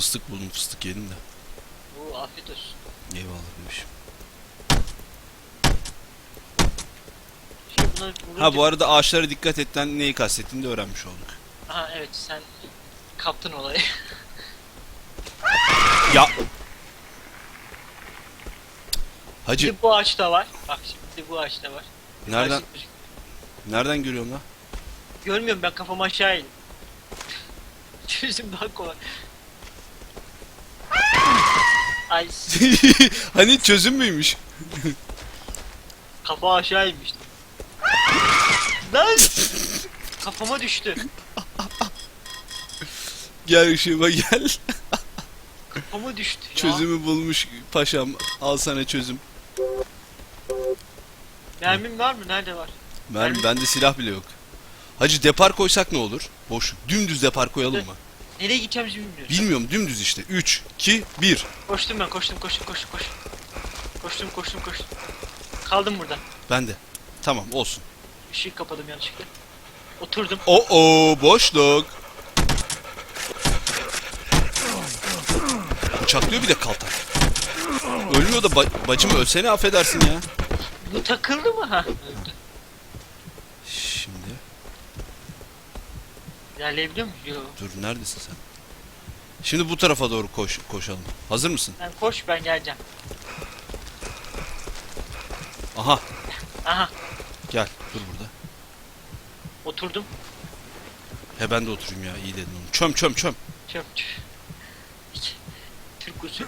fıstık buldum fıstık yedim de. Oo afiyet olsun. Eyvallah demişim. Şey. Ha bu arada ağaçlara dikkat etten neyi kastettiğini de öğrenmiş olduk. Aha evet sen kaptın olayı. Ya. Hacı Şimdi bu ağaçta var. Bak şimdi bu ağaçta var. nereden Ağaçta nereden görüyorsun lan? Görmüyorum ben kafamı aşağı eğdim. Çözüm daha kolay. Ay hani çözüm müymüş? kafa aşağı inmiştim. Lan! Kafama düştü. Gel ışığıma gel. Kafama düştü ya. Çözümü bulmuş paşam. Al sana çözüm. Mermim var mı? Nerede var? Mermi Ben- bende silah bile yok. Hacı depar koysak ne olur? Boş. Dümdüz depar koyalım mı? Nereye gideceğimizi bilmiyorum. Bilmiyorum dümdüz işte. 3 2 1. Koştum ben koştum koştum koştum koştum. Koştum koştum koştum. Kaldım burada. Ben de. Tamam olsun. Işığı kapadım yanlışlıkla. Oturdum. O o boşluk. Bıçaklıyor bir de kaltak. Ölmüyor da ba- bacım ölsene affedersin ya. Bu takıldı mı? Ha. Öldü. Şimdi İlerleyebiliyor muyuz? Dur neredesin sen? Şimdi bu tarafa doğru koş koşalım. Hazır mısın? Sen koş ben geleceğim. Aha Aha gel dur burada. oturdum. He ben de oturayım ya iyi dedin onu. Çöm çöm çöm. Çöp. Hiç. Türk usulü.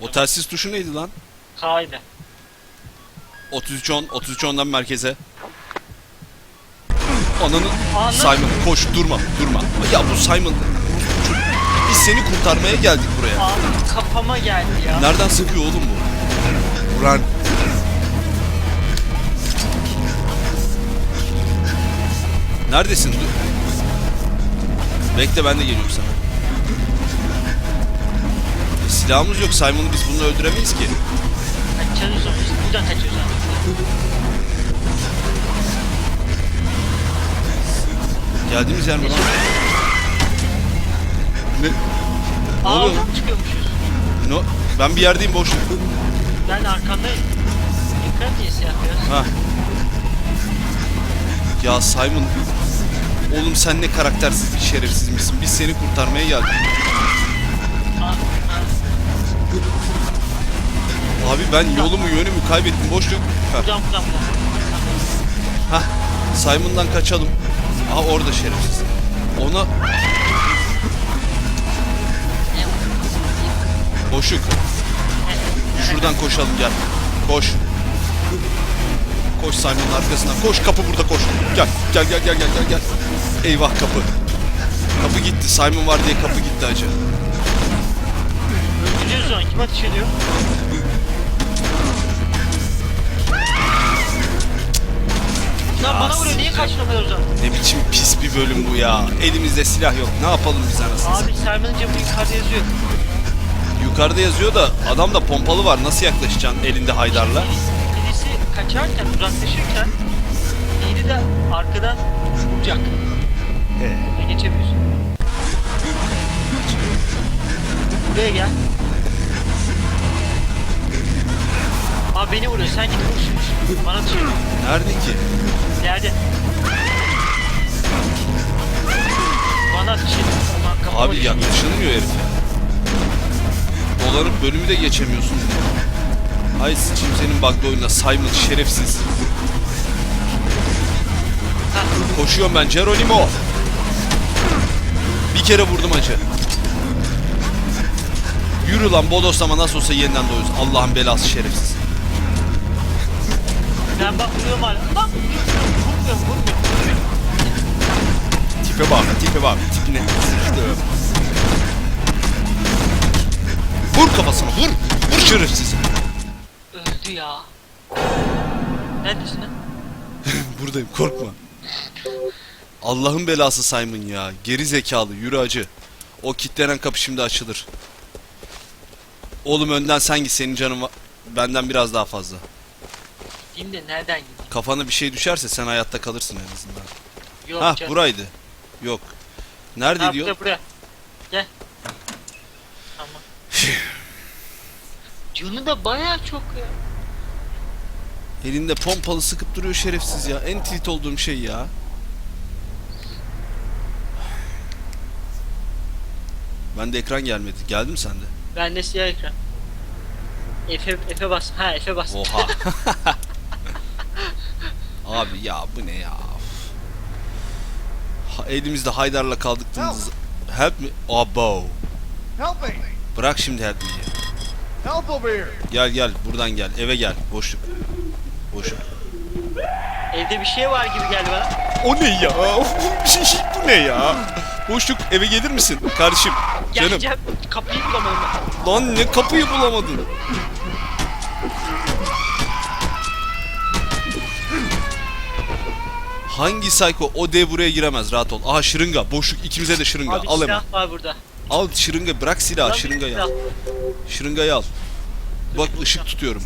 O telsiz tuşu neydi lan? Kaydı. 33 10 33 10'dan merkeze. Ananı Anam. Simon koş durma durma. Ya bu Simon biz seni kurtarmaya geldik buraya. Abi kafama geldi ya. Nereden sıkıyor oğlum bu? Run. Neredesin? Dur. Bekle ben de geliyorum sana. E, silahımız yok Simon'u biz bunu öldüremeyiz ki. Kaçıyoruz onu. Biz buradan kaçıyoruz. Geldiğimiz yer mi lan? Ne? Aa oluyor oradan lan? mı çıkıyormuşuz? No, ben bir yerdeyim boşluk. Ben arkandayım. Yukarı diye şey yapıyoruz. Ha. Ya Simon. Oğlum sen ne karaktersiz bir şerefsiz misin? Biz seni kurtarmaya geldik. Aa, aa. Abi ben yolumu yönümü kaybettim boşluk. Ha. Buradan buradan buradan. Hah. Simon'dan kaçalım. Aha orada şerefsiz. Ona boşluk. Şuradan koşalım gel. Koş. Koş Simon'un arkasından. Koş kapı burada koş. Gel gel gel gel gel gel gel. Eyvah kapı. Kapı gitti. Simon var diye kapı gitti acı. Öldürüyoruz onu. Kim ateş ediyor? Lan bana vuruyor. Niye kaçmamıyor o zaman? Ne biçim pis bir bölüm bu ya. Elimizde silah yok. Ne yapalım biz anasını? Abi Simon'ın camı yukarıda yazıyor. Yukarıda yazıyor da adamda pompalı var. Nasıl yaklaşacaksın elinde haydarla? Birisi kaçarken, uzaklaşırken diğeri de arkadan vuracak. Ve geçemiyorsun. Buraya gel. Abi beni vuruyor. Sen git vur. Bana atıyor. Nerede ki? İleride. Bana kafama Abi yaklaşılmıyor herif. Dolanıp bölümü de geçemiyorsun. Ay sıçayım senin bug'da oyununa Simon şerefsiz. Koşuyorum ben Geronimo. Bir kere vurdum acı. Yürü lan bodoslama nasıl olsa yeniden doğuyoruz. Allah'ın belası şerefsiz. Ben bak vuruyorum hala. Lan vurmuyorum, vurmuyorum. Tipe bak, tipe bak, tipine. Sıçtım. Vur kafasına, vur! Vur şerefsiz. Öldü ya. Neredesin lan? Buradayım, korkma. Allah'ın belası Simon ya. Geri zekalı, yürü acı. O kilitlenen kapı şimdi açılır. Oğlum önden sen git, senin canın va- benden biraz daha fazla. Gideyim de nereden gideyim? Kafana bir şey düşerse sen hayatta kalırsın en azından. Yok Hah canım. buraydı. Yok. Nerede Ha, diyor? buraya buraya. Gel. Tamam. Canı da baya çok ya. Elinde pompalı sıkıp duruyor şerefsiz ya. En tilt olduğum şey ya. Bende ekran gelmedi. Geldi mi sende? Bende siyah ekran. Efe, Efe bas. Ha Efe bas. Oha. Abi ya bu ne ya? Ha, elimizde Haydar'la kaldıktığımız... Help me? Abo. Help me! Bırak şimdi help me'yi. Help over here! Gel gel buradan gel. Eve gel. Boşluk. Boşluk. Evde bir şey var gibi geldi bana. O ne ya? bu ne ya? Boşluk eve gelir misin kardeşim? Canım. Geleceğim. Kapıyı bulamadım ben. Lan ne kapıyı bulamadın? Hangi psycho? O dev buraya giremez rahat ol. Aha şırınga. Boşluk ikimize de şırınga. Abi al hemen. silah var burada. Al şırınga bırak silahı Lan şırıngayı silah. al. Şırıngayı al. Bak Dur, ışık dur. tutuyorum.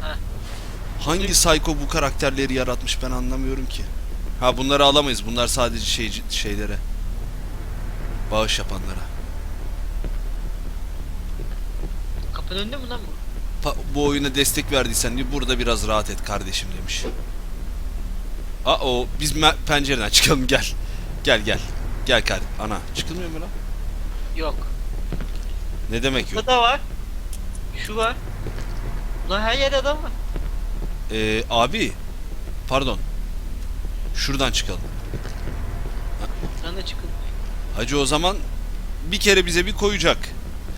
Ha. Hangi psycho bu karakterleri yaratmış ben anlamıyorum ki. Ha bunları alamayız. Bunlar sadece şey, şeylere. Bağış yapanlara. Kapının önünde mi lan bu? Pa- bu oyuna destek verdiysen diye burada biraz rahat et kardeşim demiş. Aa o biz pencereden çıkalım gel. Gel gel. Gel kar. Ana çıkılmıyor mu lan? Yok. Ne demek yok? Da var. Şu var. Ulan her yerde adam var. Ee, abi pardon. Şuradan çıkalım. Buradan da çıkın. Hacı o zaman bir kere bize bir koyacak.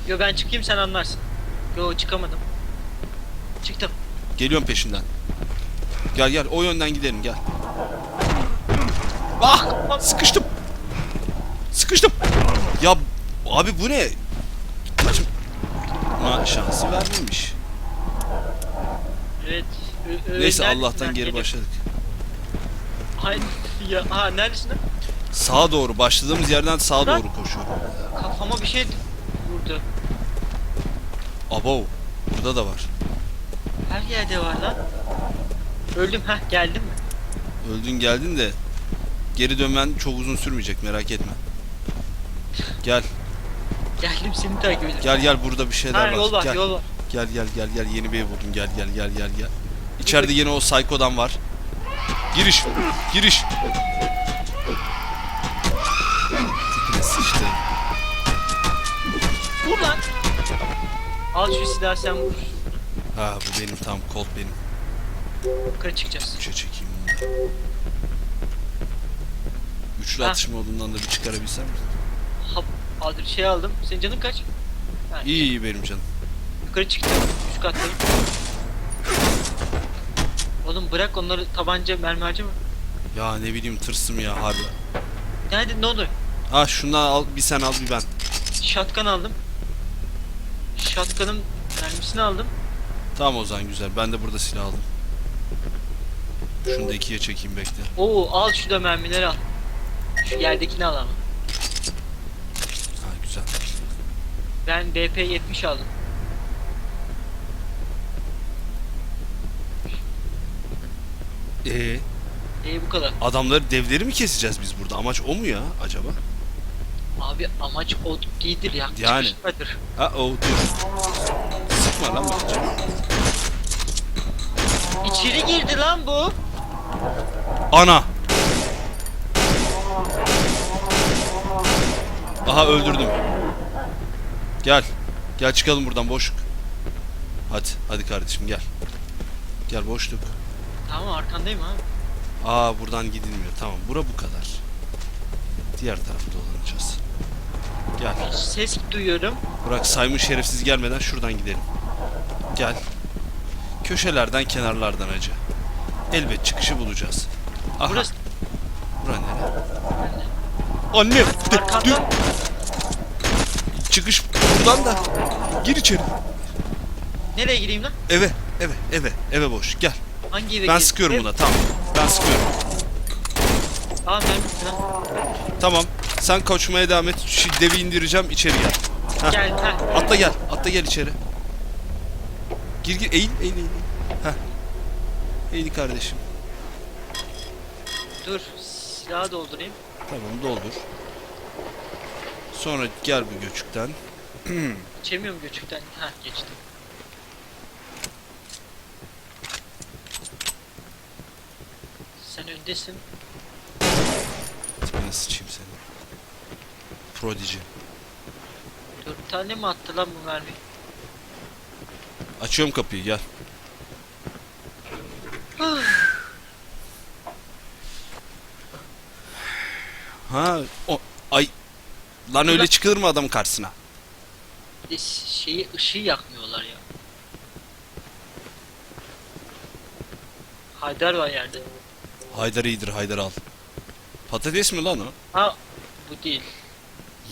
Yo ben çıkayım sen anlarsın. Yo çıkamadım. Çıktım. Geliyorum peşinden. Gel gel o yönden gidelim gel. Ah sıkıştım. Sıkıştım. Ya abi bu ne? Kaçım. Ma şansı vermemiş. Evet. Ö- ö- Neyse Allah'tan geri başladık. Hayır ya. Aha neredesin lan? Sağa doğru başladığımız yerden sağa Lan. doğru koşuyorum. Kafama bir şey vurdu. Abo burada da var. Her yerde var lan. Öldüm ha geldim mi? Öldün geldin de geri dönmen çok uzun sürmeyecek merak etme. Gel Geldim seni takip ediyorum. gel gel burada bir şeyler Ha var. yol var gel. yol var. Gel gel gel gel yeni bir buldum gel gel gel gel gel. İçeride yine o psycho'dan var. Giriş giriş. Sıçtı. Vur lan. Al şu silahı sen vur. Ha bu benim tam Colt benim. Yukarı çıkacağız. Üçe çekeyim bunu. Üçlü Ha. atışma olduğundan da bir çıkarabilsem. Hap aldır şey aldım. Senin canın kaç? Ha, İyi iyi benim canım. Yukarı çıktım. Üst kattayım. Oğlum bırak onları tabanca mermi harcama. Ya ne bileyim tırsım ya harbi. Nerede ne oldu? Ha şundan al bir sen al bir ben. Shotgun aldım. Shotgun'ın mermisini aldım. Tamam o zaman güzel. Ben de burada silah aldım. Şunu da ikiye çekeyim bekle. Oo al şu da mermileri al. Şu yerdekini al ama. Ha güzel. Ben BP-70 aldım. Ee, İyi bu kadar. adamları devleri mi keseceğiz biz burada? Amaç o mu ya acaba? Abi amaç o değildir ya. Yani. Çıkışmadır. Ha o dur. Sıkma lan bence. İçeri girdi lan bu. Ana. Aha öldürdüm. Gel. Gel çıkalım buradan boşluk. Hadi hadi kardeşim gel. Gel boşluk. Tamam arkandayım abi. Aa buradan gidilmiyor. Tamam bura bu kadar. Diğer tarafı dolanacağız. Gel. Ses duyuyorum. Bırak Simon şerefsiz gelmeden şuradan gidelim. Gel. Köşelerden kenarlardan acı. Elbet çıkışı bulacağız. Aha. Burası? Anne! de- çıkış buradan da. Gir içeri. Nereye gireyim lan? Eve, eve, eve, eve boş. Gel. Hangi eve Ben gireyim? sıkıyorum Ev- buna. Tamam. Ben sıkıyorum. Bitti lan. Tamam. Sen koşmaya devam et. Şu devi indireceğim. içeri gel. Heh. Gel ha. Atla gel. Atla gel içeri. Gir gir. Eğil, eğil, eğil. Heh. Eğil kardeşim. Dur silahı doldurayım. Tamam doldur. Sonra gel bu göçükten. Geçemiyorum göçükten. Ha geçtim. Sen öndesin. Tipine sıçayım seni. Prodigy. Dört tane mi attı lan bu mermi? Açıyorum kapıyı gel. Ha o ay lan öyle çıkılır mı adam karşısına? Bir de şeyi ışığı yakmıyorlar ya. Haydar var yerde. Haydar iyidir Haydar al. Patates mi lan o? Ha bu değil.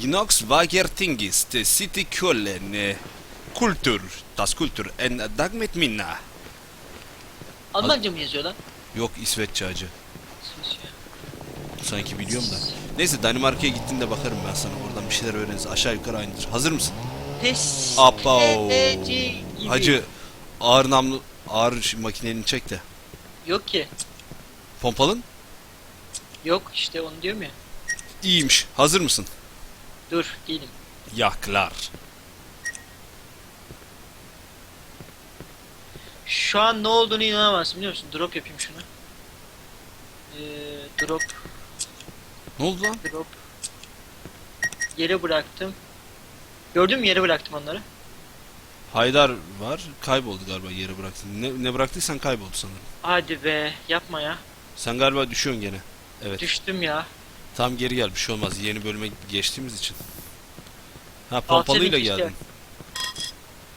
Jinox Vagertingis de City Köln Kultur, das Kultur en Dagmet Minna. Almanca mı yazıyor lan? Yok İsveççe acı. Sanki biliyorum da. Neyse Danimarka'ya gittiğinde bakarım ben sana oradan bir şeyler öğreniriz. Aşağı yukarı aynıdır. Hazır mısın? Pes. Gibi. Hacı ağır namlu ağır ş- makineni çek de. Yok ki. Pompalın? Yok işte onu diyorum ya. İyiymiş. Hazır mısın? Dur değilim. Yaklar. Şu an ne olduğunu inanamazsın biliyor musun? Drop yapayım şunu. Ee, drop, Ne oldu lan? drop. Yere bıraktım. Gördün mü yere bıraktım onları. Haydar var. Kayboldu galiba yere bıraktın. Ne, ne bıraktıysan kayboldu sanırım. Hadi be yapma ya. Sen galiba düşüyorsun gene. Evet. Düştüm ya. Tam geri gel bir şey olmaz. Yeni bölüme geçtiğimiz için. Ha pompalıyla işte. geldin.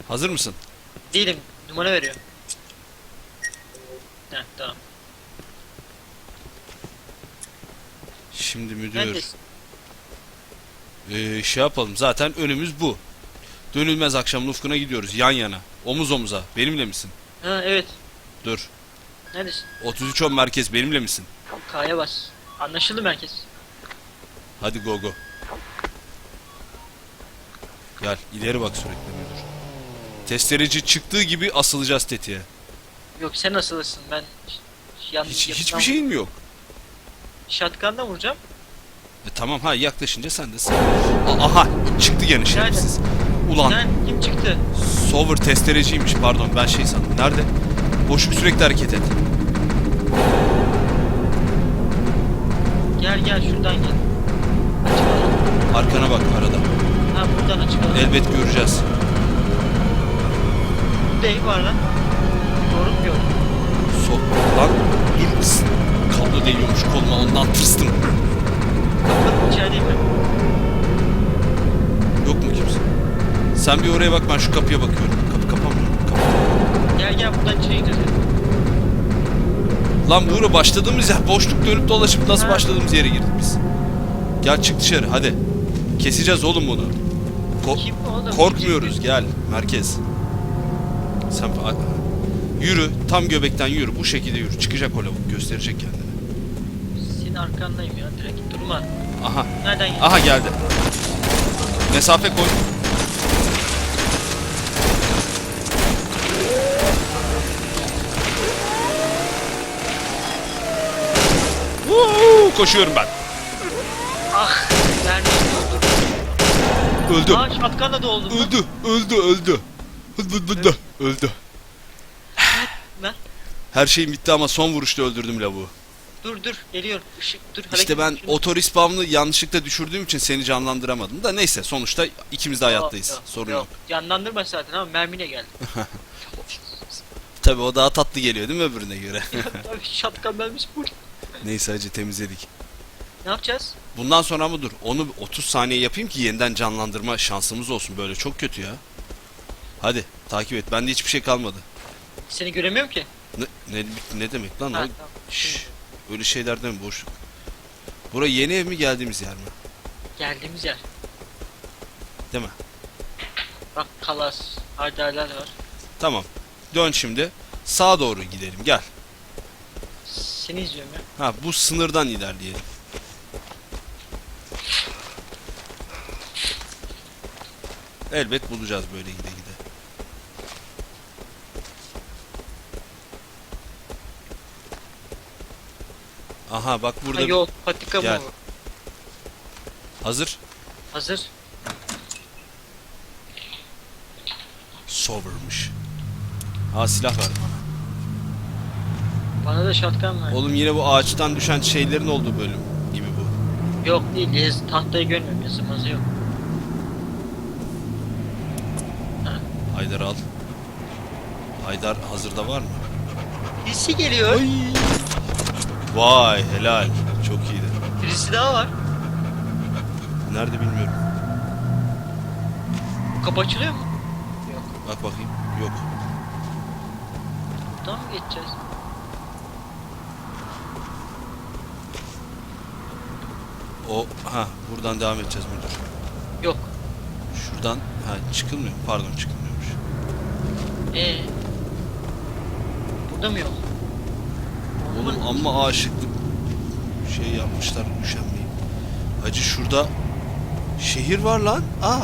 Hazır mısın? Değilim. Numara veriyor. Heh tamam. Şimdi müdür. Ee, şey yapalım. Zaten önümüz bu. Dönülmez akşam ufkuna gidiyoruz yan yana. Omuz omuza. Benimle misin? Ha evet. Dur. Neredesin? 3310 merkez benimle misin? K'ya bas. Anlaşıldı merkez. Hadi go go. Gel ileri bak sürekli müdür. Testereci çıktığı gibi asılacağız tetiğe. Yok sen nasılsın? Ben Hiç, hiçbir şeyin mi yok? Shotgun'dan vuracağım. E, tamam ha yaklaşınca sen de sen. Aha çıktı gene şerefsiz. Ulan Sen kim çıktı? Sover testereciymiş pardon ben şey sandım. Nerede? Boşluk sürekli hareket et. Gel gel şuradan gel. Açık alan. Arkana bak arada. Ha buradan açık alan. Elbet göreceğiz. Burada ev var lan. Doğru mu gördüm? So lan dur. Kablo değiyormuş koluma ondan tırstım. İçerideyim ben. Yok mu kimse? Sen bir oraya bak ben şu kapıya bakıyorum. Kapı kapanmıyor. Kapı. Gel gel buradan içeri gidelim. Lan Buğra başladığımız yer boşluk dönüp dolaşıp nasıl Ha. başladığımız yere girdik biz. Gel çık dışarı hadi. Keseceğiz oğlum bunu. Ko- Kim oğlum? korkmuyoruz gel merkez. Sen yürü tam göbekten yürü bu şekilde yürü. Çıkacak o lavuk gösterecek kendini. Arkandayım ya direkt durma. Aha Nereden gel? aha geldi. Mesafe koy. Woo! Koşuyorum ben. Ah vermiş doldur. Öldü. Aa shotgun'la doldum. Öldü. Öldü. Öldü. Öldü. Öldü. Öldü. Lan Her şeyim bitti ama son vuruşta öldürdüm lavuğu. Dur dur geliyorum. Işık dur İşte ben şunu- otorispawn'ı yanlışlıkla düşürdüğüm için seni canlandıramadım da neyse sonuçta ikimiz de hayattayız. Yok, Sorun yok. Canlandırma zaten ama mermine geldi. Tabi o daha tatlı geliyor değil mi öbürüne göre? Abi shotgun mermisi bu. neyse hacı temizledik. Ne yapacağız? Bundan sonra ama dur onu 30 saniye yapayım ki yeniden canlandırma şansımız olsun böyle çok kötü ya. Hadi takip et bende hiçbir şey kalmadı. Seni göremiyorum ki. Ne, ne, ne demek lan Ha, o? tamam. Şşş, öyle şeylerden mi boşluk? Bura yeni ev mi geldiğimiz yer mi? Geldiğimiz yer. Değil mi? Bak kalas, hardarlar var. Tamam. Dön şimdi. Sağa doğru gidelim gel. Seni izliyorum ya. Ha bu sınırdan ilerleyelim. Elbet bulacağız böyle gide gide. Aha bak burada Ha, yol, patika Gel. mı? Hazır. Hazır. Sober'mış. Aa silah ver bana. Da shotgun ver. Oğlum yine bu ağaçtan düşen şeylerin olduğu bölüm gibi bu. Yok değil. Yaz, tahtayı görmüyorum. Yazı mazı yok. Ha. Haydar al. Haydar hazırda var mı? Birisi geliyor. Vay helal. Çok iyiydi. Birisi daha var. Nerede bilmiyorum. Bu kapı açılıyor mu? Yok. Bak bakayım. Yok. Buradan mı geçeceğiz? O ha buradan devam edeceğiz müdür. Yok. Şuradan ha çıkılmıyor. Pardon çıkılmıyormuş. Ee. Burada mı yok? Oğlum amma aşıklık şey yapmışlar üşenmeyi. Hacı şurada şehir var lan. Aa.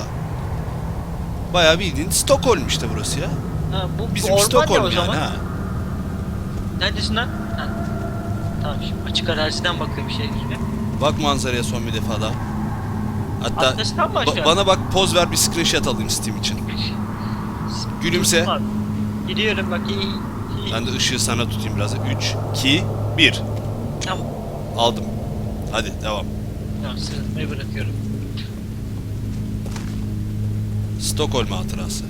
Bayağı bildiğin Stockholm işte burası ya. Ha, bu Bizim orman ya Stockholm o yani zaman. ha. Neredesin lan? Ha. Tamam şimdi açık araziden bakıyorum gibi. Bak manzaraya son bir defa daha. Hatta Atlas'tan mı ba- aşağı? bana bak poz ver bir screenshot alayım Steam için. Gülümse. Gidiyorum bak iyi. Ben de ışığı sana tutayım biraz. 3, 2, 1. Tamam. Aldım. Hadi devam. Tamam sırıtmayı bırakıyorum. Stockholm hatırası.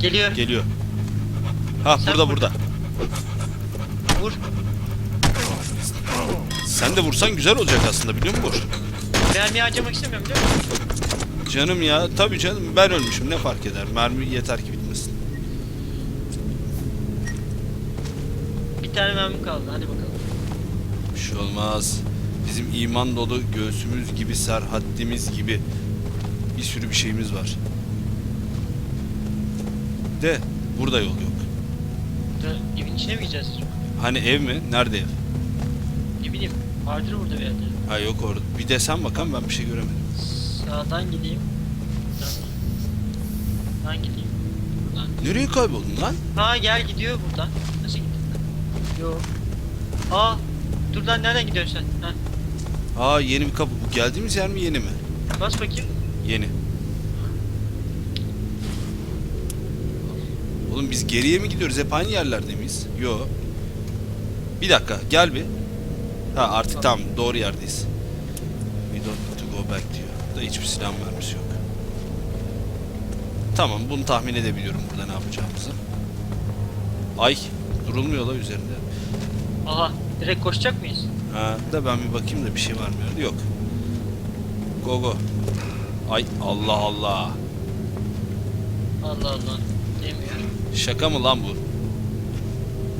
Geliyor. Geliyor. Ha Sen burada vur. burada. Vur. Sen de vursan güzel olacak aslında biliyor musun? Mermiyi harcamak istemiyorum biliyor musun? Canım ya tabii canım ben ölmüşüm ne fark eder mermi yeter ki tane mermi kaldı. Hadi bakalım. Bir şey olmaz. Bizim iman dolu göğsümüz gibi serhaddimiz gibi bir sürü bir şeyimiz var. De burada yol yok. Burada evin içine mi gideceğiz? Hani ev mi? Nerede ev? Ne bileyim. Vardır burada bir yerde. Ha yok orada. Bir desen bakalım ben bir şey göremedim. Sağdan gideyim. Buradan gideyim. Buradan. Nereye kayboldun lan? Ha gel gidiyor buradan. Nasıl gittin lan? Yo. Aa. Dur lan nereden gidiyorsun sen? Ha. Aa yeni bir kapı. Bu geldiğimiz yer mi yeni mi? Bas bakayım. Yeni. Oğlum biz geriye mi gidiyoruz? Hep aynı yerlerde miyiz? Yo. Bir dakika gel bir. Ha artık tamam doğru yerdeyiz. We don't need to go back diyor. Da hiçbir silah mermisi yok. Tamam bunu tahmin edebiliyorum burada ne yapacağımızı. Ay durulmuyor la üzerinde. Aha. Direkt koşacak mıyız? Ha da ben bir bakayım da bir şey var mı? Yok. Go go. Ay Allah Allah. Allah Allah. Demiyor. Şaka mı lan bu?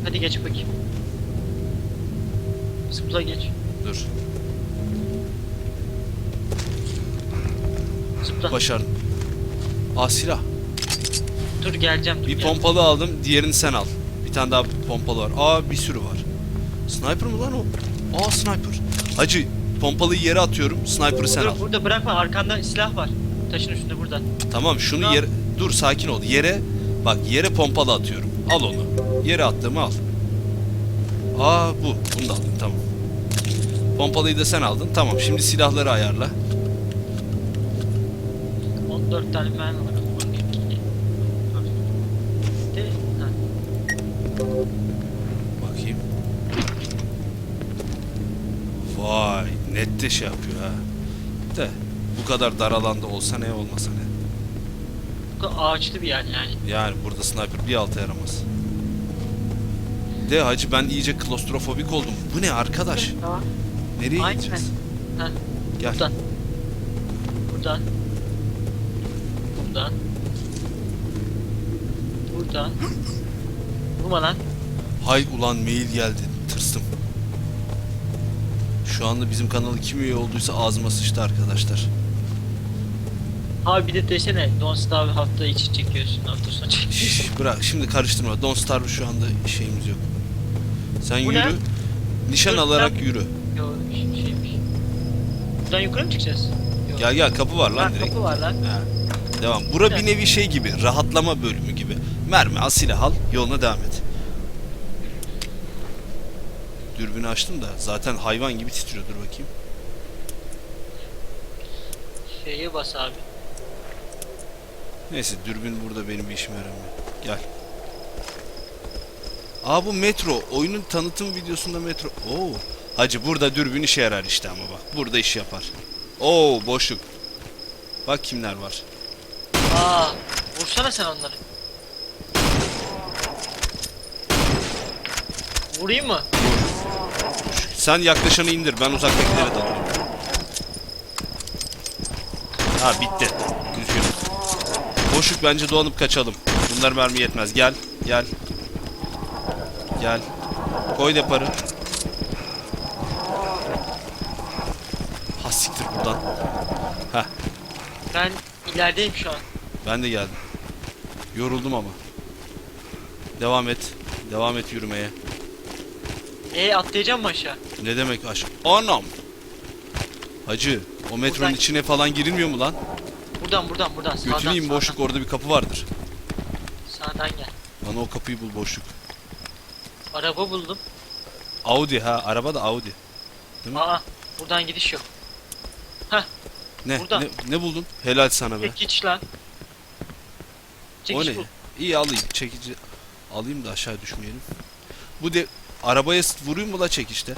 Hadi geç bakayım. Zıpla geç. Dur. Zıpla. Başardım. Aa silah. Dur geleceğim. Dur, Bir geleceğim. pompalı aldım. Diğerini sen al. Tane daha pompalı var. Aa bir sürü var. Sniper mı lan o? Aa sniper. Hacı pompalıyı yere atıyorum. Sniper'ı sen Dur al. burada bırakma arkanda silah var. Taşın üstünde burada. Tamam şunu Tamam. yere... Dur sakin ol. Yere... Bak yere pompalı atıyorum. Al onu. Yere attığımı al. Aa bu. Bunu da aldım tamam. Pompalıyı da sen aldın. Tamam şimdi silahları ayarla. 14 tane mermi var. 12. De, ha. Bakayım. Vay net de şey yapıyor ha. De bu kadar dar alanda olsa ne olmasa ne. Bu ağaçlı bir yer yani. Yani burada sniper bir alta yaramaz. De hacı ben iyice klostrofobik oldum. Bu ne arkadaş? Tamam. Nereye Aynen. gideceğiz? Ha. Gel. Buradan. Buradan. Buradan. Buradan. Vurma lan. Hay ulan mail geldi. Tırstım. Şu anda bizim kanalı kim üye olduysa ağzıma sıçtı arkadaşlar. Abi bir de desene Don't Starve hafta içi çekiyorsun hafta sonu çekiyorsun. Şş, bırak şimdi karıştırma. Don't Starve şu anda şeyimiz yok. Sen Bu ne? yürü. Nişan Dur, alarak ben- yürü. Yo şey- şeymiş. Buradan yukarı mı çıkacağız? Yo. Gel gel kapı var lan Ha, direkt. kapı var lan. Ha, Devam. Bura bir nevi şey gibi. Rahatlama bölümü gibi. Mermi al silah al. Yoluna devam et. Dürbünü açtım da zaten hayvan gibi titriyor. Dur bakayım. F'ye bas abi. Neyse dürbün burada benim bir işime yaramıyor. Gel. Aa bu metro. Oyunun tanıtım videosunda metro. Oo. Hacı burada dürbün işe yarar işte ama bak. Burada iş yapar. Oo boşluk. Bak kimler var. Aa, vursana sen onları. Vurayım mı? Sen yaklaşanı indir. Ben uzaktakilere dalıyorum. Ha bitti. Üzgünüm. Boşluk bence dolanıp kaçalım. Bunlar mermi yetmez. Gel. Gel. Gel. Koy deparı. Ha siktir buradan. Heh. Ben ilerideyim şu an. Ben de geldim. Yoruldum ama. Devam et. Devam et yürümeye. E atlayacağım mı aşağı? Ne demek aşk? Anam. Hacı, o metronun Buradan- içine falan girilmiyor mu lan? Buradan buradan buradan sağdan Götüneyim sağdan. boşluk orada bir kapı vardır. Sağdan gel. Bana o kapıyı bul boşluk. Araba buldum. Audi ha, araba da Audi. Değil mi? Aa, buradan gidiş yok. Ne? buradan. Ne, ne buldun? Helal sana be. Çekiç lan. O Çekiç ne? bul. İyi alayım. Çekici alayım da aşağı düşmeyelim. Bu de arabaya vurayım mı la çekişte?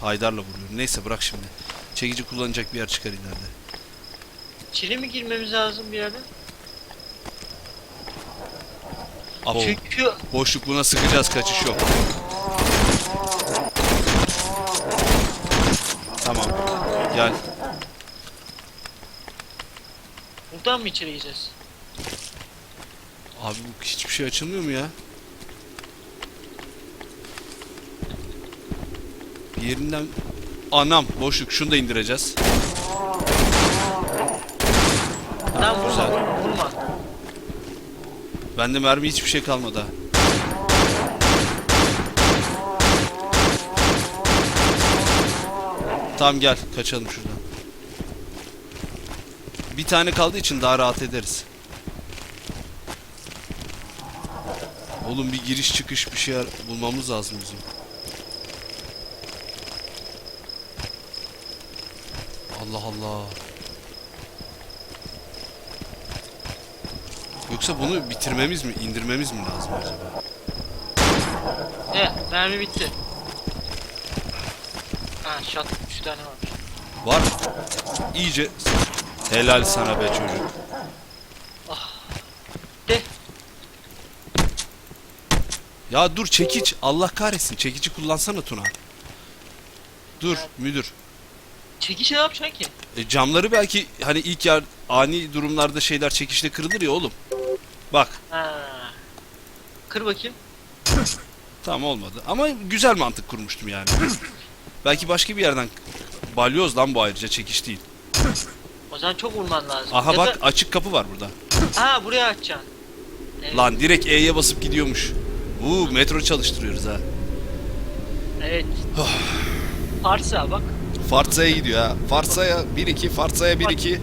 Haydar'la vuruyorum. Neyse bırak şimdi. Çekici kullanacak bir yer çıkar ileride. İçeri mi girmemiz lazım bir yerden? Abo, Çünkü boşluk buna sıkacağız kaçış yok. Tamam. Gel. buradan mı içeri gireceğiz? Abi bu hiçbir şey açılmıyor mu ya? Yerinden... Anam boşluk şunu da indireceğiz. Lan vurma vurma vurma. Bende mermi hiçbir şey kalmadı ha. Tamam gel kaçalım şuradan. Bir tane kaldığı için daha rahat ederiz. Oğlum bir giriş çıkış bir şey bulmamız lazım bizim. Allah Allah. Yoksa bunu bitirmemiz mi, indirmemiz mi lazım acaba? E mermi bitti. Ha shot 3 tane varmış. Var. İyice helal sana be çocuk. De Ya dur çekiç. Allah kahretsin. Çekici kullansana Tuna. Dur müdür. Çekiç ne yapacaksın ki? E, camları belki hani ilk yer ani durumlarda şeyler çekişle kırılır ya oğlum. Bak. Ha. Kır bakayım. Tamam olmadı. Ama güzel mantık kurmuştum yani. belki başka bir yerden balyoz lan bu ayrıca çekiş değil. O zaman çok vurman lazım. Aha Ya bak açık kapı var burada. Da... Ha buraya açacaksın. Evet, Lan direkt E'ye basıp gidiyormuş. Uuu metro çalıştırıyoruz ha. Evet. Parsa bak. Farsa'ya gidiyor ha. Farsa'ya 1-2, Farsa'ya 1-2.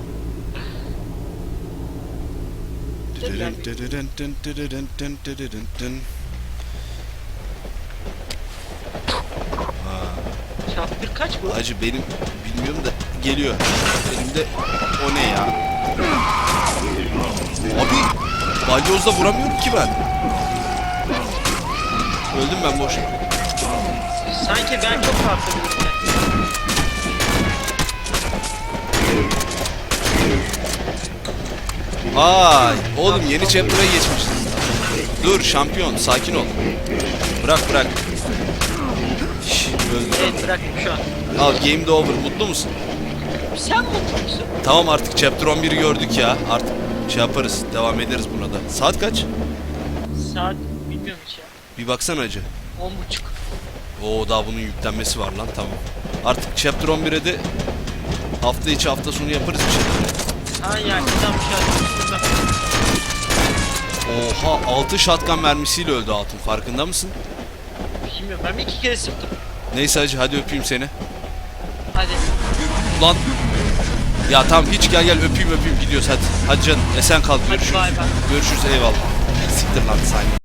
Şaptır kaç bu? Acı benim bilmiyorum da geliyor. Elimde o ne ya? Abi balyozla vuramıyorum ki ben. Öldüm ben boş. Sanki ben çok farklı bir Vay oğlum yeni chapter'a geçmişiz. Dur şampiyon sakin ol. Bırak bırak. Şş, öldüm. Evet bıraktım şu an. Al game de over mutlu musun? Sen mutlu musun? Tamam artık chapter 11'i gördük ya. Artık şey yaparız devam ederiz buna da. Saat kaç? Saat bilmiyorum hiç ya. Bir baksana acı. On buçuk. Oo daha bunun yüklenmesi var lan tamam. Artık chapter 11'e de hafta içi hafta sonu yaparız bir şeyler. Bir şey atmıştım Oha 6 shotgun mermisiyle öldü Hatun farkında mısın? Bilmiyorum ben bir iki kere sıktım. Neyse hacı hadi öpeyim seni. Hadi. Lan. Ya tamam hiç gel gel öpeyim öpeyim gidiyoruz hadi. Hadi canım esen kal görüşürüz. bay bay. Görüşürüz eyvallah. Siktir lan sen.